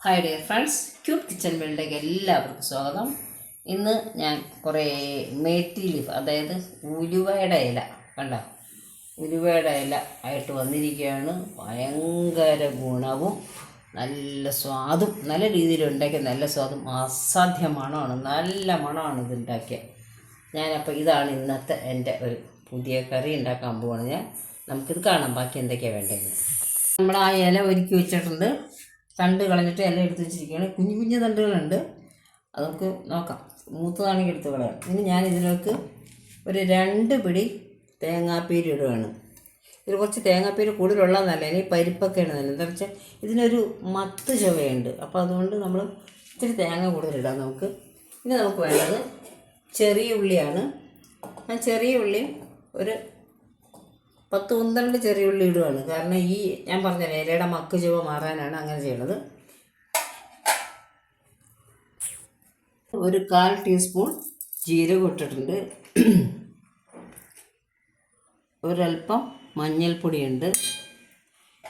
Hi dear friends cute kitchen വേൾഡിലേക്ക് എല്ലാവർക്കും സ്വാഗതം. ഇന്ന് ഞാൻ കുറേ മേത്തി ലീഫ് അതായത് ഉലുവയുടെ ഇല കണ്ട? ഉലുവയുടെ ഇല ആയിട്ട് വന്നിരിക്കുകയാണ്. ഭയങ്കര ഗുണവും നല്ല സ്വാദും നല്ല രീതിയിൽ ഉണ്ടാക്കിയ നല്ല സ്വാദും അസാധ്യ മണമാണ് നല്ല മണമാണ് ഇത് ഉണ്ടാക്കിയത് ഞാനപ്പോൾ ഇതാണ് ഇന്നത്തെ എന്റെ ഒരു പുതിയ കറി ഉണ്ടാക്കാൻ പോവാണ് ഞാൻ. നമുക്കിത് കാണാം ബാക്കി എന്തൊക്കെയാണ് വേണ്ടത് നമ്മൾ ആ ഇല ഒരുക്കി വെച്ചിട്ടുണ്ട്. തണ്ട് കളഞ്ഞിട്ട് എല്ലാം എടുത്ത് വെച്ചിരിക്കുകയാണ്. കുഞ്ഞു കുഞ്ഞു തണ്ടുകളുണ്ട്. അത് നമുക്ക് നോക്കാം മൂത്തതാണെങ്കിൽ എടുത്ത് കളയാം. ഇനി ഞാൻ ഇതിലേക്ക് ഒരു രണ്ട് പിടി തേങ്ങാപ്പീര് ഇടുകയാണ്. ഇതിൽ കുറച്ച് തേങ്ങാപ്പീര് കൂടുതലുള്ളതെന്നല്ല ഇനി പരിപ്പൊക്കെയാണ് നല്ലത് എന്താ വെച്ചാൽ ഇതിനൊരു മത്ത് ചുവയുണ്ട്. അപ്പോൾ അതുകൊണ്ട് നമ്മൾ ഇത്തിരി തേങ്ങ കൂടുതലിടാം നമുക്ക്. ഇനി നമുക്ക് വേണ്ടത് ചെറിയ ഉള്ളിയാണ്. ഞാൻ ചെറിയ ഉള്ളി ഒരു പത്ത് പന്ത്രണ്ട് ചെറിയ ഉള്ളി ഇടുകയാണ് കാരണം ഈ ഞാൻ പറഞ്ഞ ഇലയുടെ മക്ക് ചുവ മാറാനാണ് അങ്ങനെ ചെയ്യുന്നത്. ഒരു കാൽ ടീസ്പൂൺ ജീരകം ഇട്ടിട്ടുണ്ട്. ഒരല്പം മഞ്ഞൾപ്പൊടിയുണ്ട്.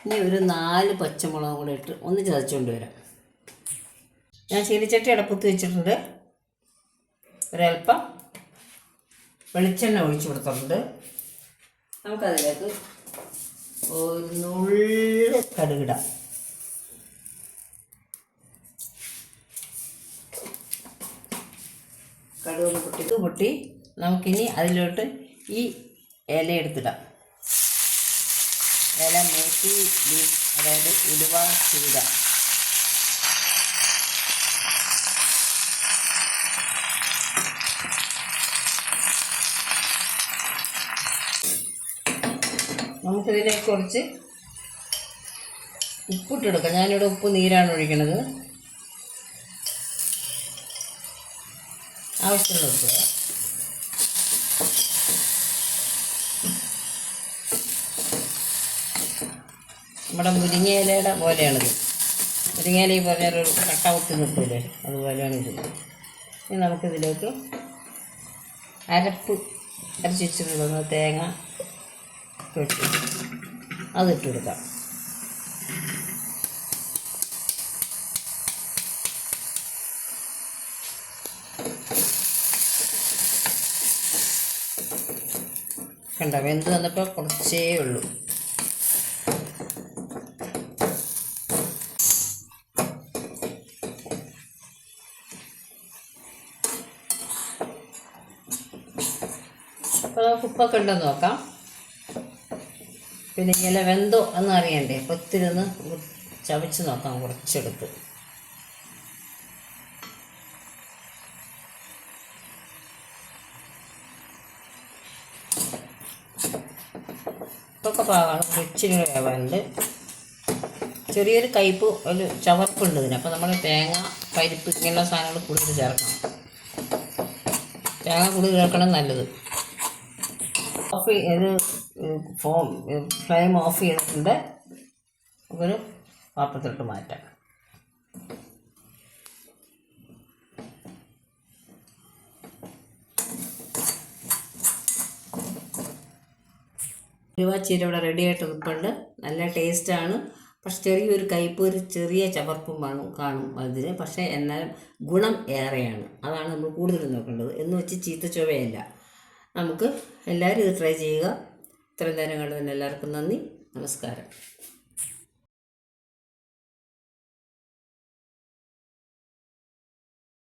ഇനി ഒരു നാല് പച്ചമുളകും കൂടെ ഇട്ട് ഒന്ന് ചതച്ചുകൊണ്ട് വരാം. ഞാൻ ചീനിച്ചട്ടി അടപ്പത്ത് വെച്ചിട്ടുണ്ട്. ഒരല്പം വെളിച്ചെണ്ണ ഒഴിച്ചു കൊടുത്തിട്ടുണ്ട്. നമുക്കതിലേക്ക് ഒരു നുള്ള് കടുകിടാം. കടുക പൊട്ടി പൊട്ടി. നമുക്കിനി അതിലോട്ട് ഈ ഇല എടുത്തിടാം. ഇല മേത്തി അതായത് ഉലുവ ചീര നമുക്കിതിലേക്ക് കുറച്ച് ഉപ്പിട്ടെടുക്കാം. ഞാനിവിടെ ഉപ്പ് നീരാണ് ഒഴിക്കണത്. ആവശ്യമുള്ള ഉപ്പ്. നമ്മുടെ മുരിങ്ങയിലയുടെ പോലെയാണിത്. മുരിങ്ങയില ഈ പറഞ്ഞൊരു കട്ട ഒത്തി അതുപോലെയാണ് ഇത്. ഇനി നമുക്കിതിലേക്ക് അരപ്പ് അരച്ചിട്ടുള്ളത് തേങ്ങ ഇട്ട് അതിട്ട് കൊടുക്കാം കണ്ട വെന്ത് വന്നപ്പോൾ കുറച്ചേ ഉള്ളൂ. അപ്പോൾ നമുക്ക് ഉപ്പൊക്കെ ഉണ്ടെന്ന് നോക്കാം. പിന്നെ ഇല വെന്തോ എന്ന് അറിയണ്ടേ. അപ്പോൾ ഒത്തിരി ഒന്ന് ചവച്ച് നോക്കാം കുറച്ചെടുത്ത്. ഇപ്പൊക്കെ പാകമാണ് ഇച്ചിരി വേവാനുണ്ട്. ചെറിയൊരു കയ്പ് ഒരു ചവർപ്പുണ്ട് ഇതിന്. അപ്പോൾ നമ്മൾ തേങ്ങ പരിപ്പ് ഇങ്ങനെയുള്ള സാധനങ്ങൾ കൂടുതൽ ചേർക്കണം. തേങ്ങ കൂടുതൽ ചേർക്കണം നല്ലത്. ഓഫ് ഇത് ഫോം ഫ്ലെയിം ഓഫ് ചെയ്തിട്ടുണ്ട് നമുക്കൊരു പാത്രത്തിലോട്ട് മാറ്റാം. ഉലുവാച്ചീര ഇവിടെ റെഡി ആയിട്ട് നിൽപ്പുണ്ട് നല്ല ടേസ്റ്റാണ് പക്ഷെ ചെറിയൊരു കയ്പ് ഒരു ചെറിയ ചവർപ്പും കാണും അതിന്. പക്ഷേ എന്നാലും ഗുണം ഏറെയാണ്. അതാണ് നമ്മൾ കൂടുതൽ നോക്കേണ്ടത്. എന്ന് വെച്ച് ചീത്ത ചുവയല്ല നമുക്ക് എല്ലാവരും ഇത് ട്രൈ ചെയ്യുക. ഇത്രയും നേരം കണ്ടതിന് എല്ലാവർക്കും നന്ദി. നമസ്കാരം.